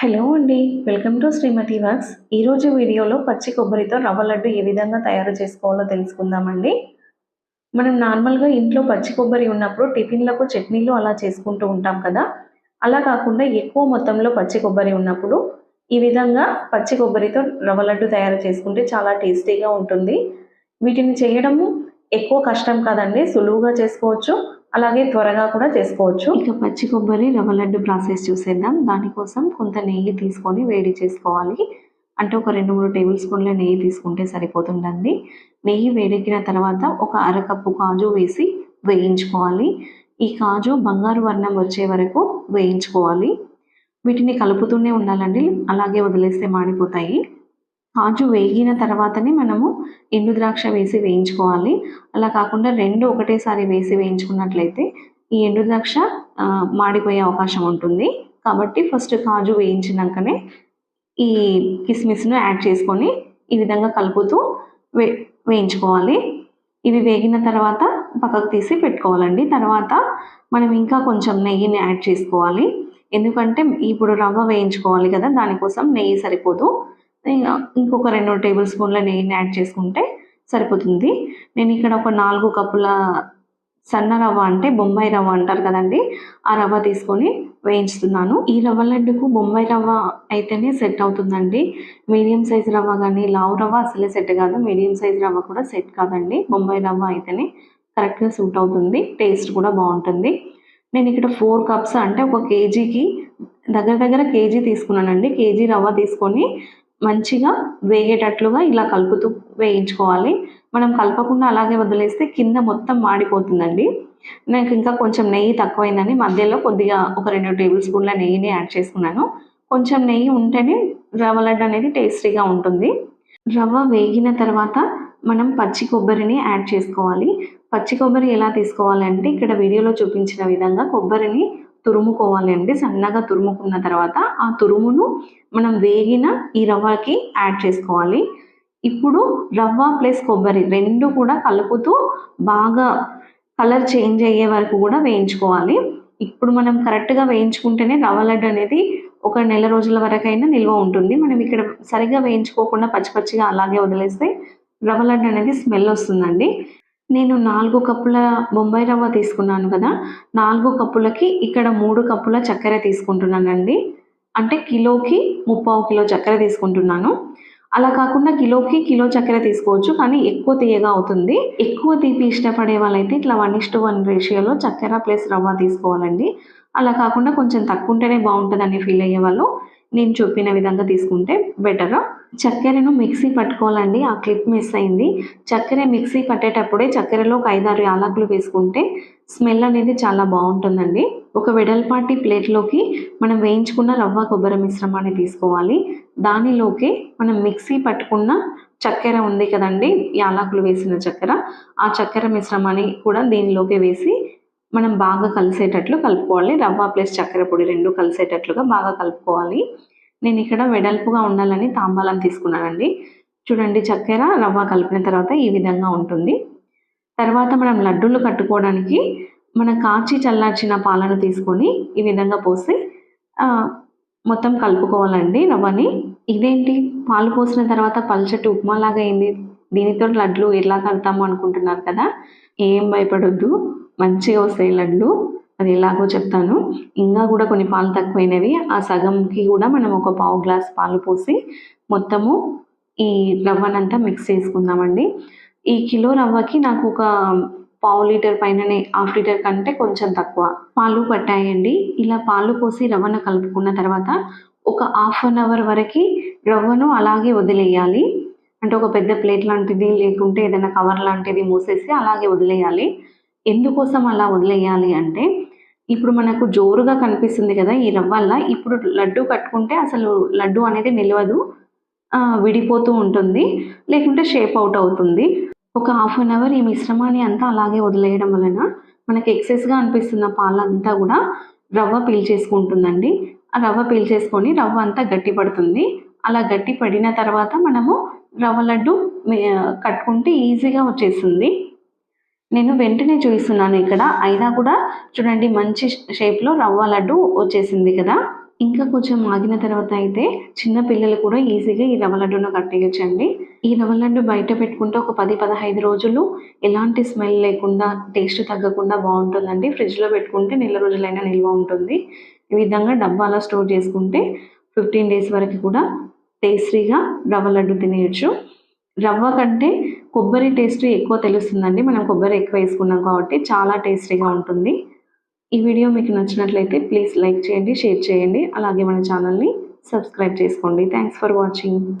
Hello అండి welcome to Shrimati works. ఈరోజు వీడియోలో పచ్చి కొబ్బరితో రవ్వ లడ్డు ఏ విధంగా తయారు చేసుకోవాలో తెలుసుకుందామండి. మనం నార్మల్గా ఇంట్లో పచ్చి కొబ్బరి ఉన్నప్పుడు టిఫిన్లకు చట్నీలు అలా చేసుకుంటూ ఉంటాం కదా. అలా కాకుండా ఎక్కువ మొత్తంలో పచ్చి కొబ్బరి ఉన్నప్పుడు ఈ విధంగా పచ్చి కొబ్బరితో రవ్వ లడ్డు తయారు చేసుకుంటే చాలా టేస్టీగా ఉంటుంది. వీటిని చేయడము ఎక్కువ కష్టం కాదండి సులువుగా చేసుకోవచ్చు. అలాగే త్వరగా కూడా చేసుకోవచ్చు. ఇక పచ్చి కొబ్బరి రవ్వ లడ్డు ప్రాసెస్ చూసేద్దాం. దానికోసం కొంత నెయ్యి తీసుకొని వేడి చేసుకోవాలి. అంటే ఒక రెండు మూడు టేబుల్ స్పూన్ల నెయ్యి తీసుకుంటే సరిపోతుందండి. నెయ్యి వేడెక్కిన తర్వాత ఒక అరకప్పు కాజు వేసి వేయించుకోవాలి. ఈ కాజు బంగారు వర్ణం వచ్చే వరకు వేయించుకోవాలి. వీటిని కలుపుతూనే ఉండాలండి. అలాగే వదిలేస్తే మాడిపోతాయి. కాజు వేగిన తర్వాతనే మనము ఎండు ద్రాక్ష వేసి వేయించుకోవాలి. అలా కాకుండా రెండు ఒకటేసారి వేసి వేయించుకున్నట్లయితే ఈ ఎండు ద్రాక్ష మాడిపోయే అవకాశం ఉంటుంది. కాబట్టి ఫస్ట్ కాజు వేయించినాకనే ఈ కిస్మిస్ను యాడ్ చేసుకొని ఈ విధంగా కలుపుతూ వే వేయించుకోవాలి. ఇవి వేగిన తర్వాత పక్కకు తీసి పెట్టుకోవాలండి. తర్వాత మనం ఇంకా కొంచెం నెయ్యిని యాడ్ చేసుకోవాలి. ఎందుకంటే ఇప్పుడు రవ్వ వేయించుకోవాలి కదా దానికోసం నెయ్యి సరిపోదు. ఇంకా ఇంకొక రెండు టేబుల్ స్పూన్ల నెయ్యిని యాడ్ చేసుకుంటే సరిపోతుంది. నేను ఇక్కడ ఒక నాలుగు కప్పుల సన్న రవ్వ అంటే బొంబాయి రవ్వ అంటారు కదండి ఆ రవ్వ తీసుకొని వేయించుతున్నాను. ఈ రవ్వ లడ్డుకు బొంబాయి రవ్వ అయితేనే సెట్ అవుతుందండి. మీడియం సైజ్ రవ్వ కానీ లావు రవ్వ అసలే సెట్ కాదు మీడియం సైజ్ రవ్వ కూడా సెట్ కాదండి. బొంబాయి రవ్వ అయితేనే కరెక్ట్గా సూట్ అవుతుంది టేస్ట్ కూడా బాగుంటుంది. నేను ఇక్కడ ఫోర్ కప్స్ అంటే ఒక కేజీకి దగ్గర దగ్గర కేజీ తీసుకున్నానండి. కేజీ రవ్వ తీసుకొని మంచిగా వేగేటట్లుగా ఇలా కలుపుతూ వేయించుకోవాలి. మనం కలపకుండా అలాగే వదిలేస్తే కింద మొత్తం మాడిపోతుందండి. నాకు ఇంకా కొంచెం నెయ్యి తక్కువైందని మధ్యలో కొద్దిగా ఒక రెండు టేబుల్ స్పూన్ల నెయ్యిని యాడ్ చేసుకున్నాను. కొంచెం నెయ్యి ఉంటేనే రవ్వ లడ్డు అనేది టేస్టీగా ఉంటుంది. రవ్వ వేగిన తర్వాత మనం పచ్చి కొబ్బరిని యాడ్ చేసుకోవాలి. పచ్చి కొబ్బరి ఎలా తీసుకోవాలంటే ఇక్కడ వీడియోలో చూపించిన విధంగా కొబ్బరిని తురుముకోవాలి అండి. సన్నగా తురుముకున్న తర్వాత ఆ తురుమును మనం వేగిన ఈ రవ్వకి యాడ్ చేసుకోవాలి. ఇప్పుడు రవ్వ ప్లస్ కొబ్బరి రెండు కూడా కలుపుతూ బాగా కలర్ చేంజ్ అయ్యే వరకు కూడా వేయించుకోవాలి. ఇప్పుడు మనం కరెక్ట్గా వేయించుకుంటేనే రవ్వ లడ్డు అనేది ఒక నెల రోజుల వరకైనా నిల్వ ఉంటుంది. మనం ఇక్కడ సరిగ్గా వేయించుకోకుండా పచ్చి పచ్చిగా అలాగే వదిలేస్తే రవ్వ లడ్డు అనేది స్మెల్ వస్తుందండి. నేను నాలుగు కప్పుల బొంబాయి రవ్వ తీసుకున్నాను కదా. నాలుగు కప్పులకి ఇక్కడ మూడు కప్పుల చక్కెర తీసుకుంటున్నానండి. అంటే కిలోకి ముప్పావు కిలో చక్కెర తీసుకుంటున్నాను. అలా కాకుండా కిలోకి కిలో చక్కెర తీసుకోవచ్చు కానీ ఎక్కువ తీయగా అవుతుంది. ఎక్కువ తీపి ఇష్టపడే వాళ్ళైతే ఇట్లా వన్ ఇస్టు వన్ రేషియోలో చక్కెర ప్లస్ రవ్వ తీసుకోవాలండి. అలా కాకుండా కొంచెం తక్కువ ఉంటేనే బాగుంటుందని ఫీల్ అయ్యే వాళ్ళు నేను చెప్పిన విధంగా తీసుకుంటే బెటర్ చక్కెరను మిక్సీ పట్టుకోవాలండి. ఆ క్లిప్ మిస్ అయింది. చక్కెర మిక్సీ పట్టేటప్పుడే చక్కెరలో ఒక ఐదారు యాలకులు వేసుకుంటే స్మెల్ అనేది చాలా బాగుంటుందండి. ఒక వెడల్పాటి ప్లేట్లోకి మనం వేయించుకున్న రవ్వ కొబ్బరి మిశ్రమాన్ని తీసుకోవాలి. దానిలోకి మనం మిక్సీ పట్టుకున్న చక్కెర ఉంది కదండి యాలకులు వేసిన చక్కెర. ఆ చక్కెర మిశ్రమాన్ని కూడా దీనిలోకి వేసి మనం బాగా కలిసేటట్లు కలుపుకోవాలి. రవ్వ ప్లస్ చక్కెర పొడి రెండు కలిసేటట్లుగా బాగా కలుపుకోవాలి. నేను ఇక్కడ వెడల్పుగా ఉండాలని తాంబాలం తీసుకున్నానండి. చూడండి చక్కెర రవ్వ కలిపిన తర్వాత ఈ విధంగా ఉంటుంది. తర్వాత మనం లడ్డూలు కట్టుకోవడానికి మన కాచి చల్లార్చిన పాలను తీసుకొని ఈ విధంగా పోసి మొత్తం కలుపుకోవాలండి రవ్వని. ఇదేంటి? పాలు పోసిన తర్వాత పల్చటి ఉప్మా లాగా అయింది. దీనితో లడ్లు ఎలా కలుతాము అనుకుంటున్నారు కదా? ఏం భయపడొద్దు. మంచిగా వస్తాయి లడ్లు. అది ఎలాగో చెప్తాను. ఇంకా కూడా కొన్ని పాలు తక్కువైనవి. ఆ సగంకి కూడా మనం ఒక పావు గ్లాస్ పాలు పోసి మొత్తము ఈ రవ్వనంతా మిక్స్ చేసుకుందామండి. ఈ కిలో రవ్వకి నాకు ఒక పావు లీటర్ పైననే హాఫ్ లీటర్ కంటే కొంచెం తక్కువ పాలు పట్టాయండి. ఇలా పాలు పోసి రవ్వను కలుపుకున్న తర్వాత ఒక హాఫ్ అన్ అవర్ వరకు రవ్వను అలాగే వదిలేయాలి. అంటే ఒక పెద్ద ప్లేట్ లాంటిది లేకుంటే ఏదైనా కవర్ లాంటిది మూసేసి అలాగే వదిలేయాలి. ఎందుకోసం అలా వదిలేయాలి అంటే ఇప్పుడు మనకు జోరుగా కనిపిస్తుంది కదా ఈ రవ్వల్ల ఇప్పుడు లడ్డు కట్టుకుంటే అసలు లడ్డు అనేది నిలవదు విడిపోతూ ఉంటుంది లేకుంటే షేప్ అవుట్ అవుతుంది. ఒక హాఫ్ అన్ అవర్ ఈ మిశ్రమాన్ని అంతా అలాగే వదిలేయడం వలన మనకి ఎక్సెస్గా అనిపిస్తున్న పాలంతా కూడా రవ్వ పీల్చేసుకుంటుందండి. ఆ రవ్వ పీల్చేసుకొని రవ్వ అంతా గట్టి పడుతుంది. అలా గట్టి పడిన తర్వాత మనము రవ్వ లడ్డు కట్టుకుంటే ఈజీగా వచ్చేస్తుంది. నేను వెంటనే చూపిస్తున్నాను ఇక్కడ. అయినా కూడా చూడండి మంచి షేప్లో రవ్వ లడ్డు వచ్చేసింది కదా. ఇంకా కొంచెం ఆగిన తర్వాత అయితే చిన్న పిల్లలు కూడా ఈజీగా ఈ రవ్వ లడ్డును కట్టేయచ్చండి. ఈ రవ్వ లడ్డు బయట పెట్టుకుంటే ఒక పది పదహైదు రోజులు ఎలాంటి స్మెల్ లేకుండా టేస్ట్ తగ్గకుండా బాగుంటుందండి. ఫ్రిడ్జ్లో పెట్టుకుంటే నెల రోజులైనా నిల్వ ఉంటుంది. ఈ విధంగా డబ్బాలో స్టోర్ చేసుకుంటే ఫిఫ్టీన్ డేస్ వరకు కూడా టేస్టీగా రవ్వ లడ్డు తినేయచ్చు. రవ్వ కంటే కొబ్బరి టేస్ట్ ఎక్కువ తెలుస్తుందండి. మనం కొబ్బరి ఎక్కువ వేసుకున్నాం కాబట్టి చాలా టేస్టీగా ఉంటుంది. ఈ వీడియో మీకు నచ్చినట్లయితే ప్లీజ్ లైక్ చేయండి షేర్ చేయండి. అలాగే మన ఛానల్ని సబ్స్క్రైబ్ చేసుకోండి. Thanks for watching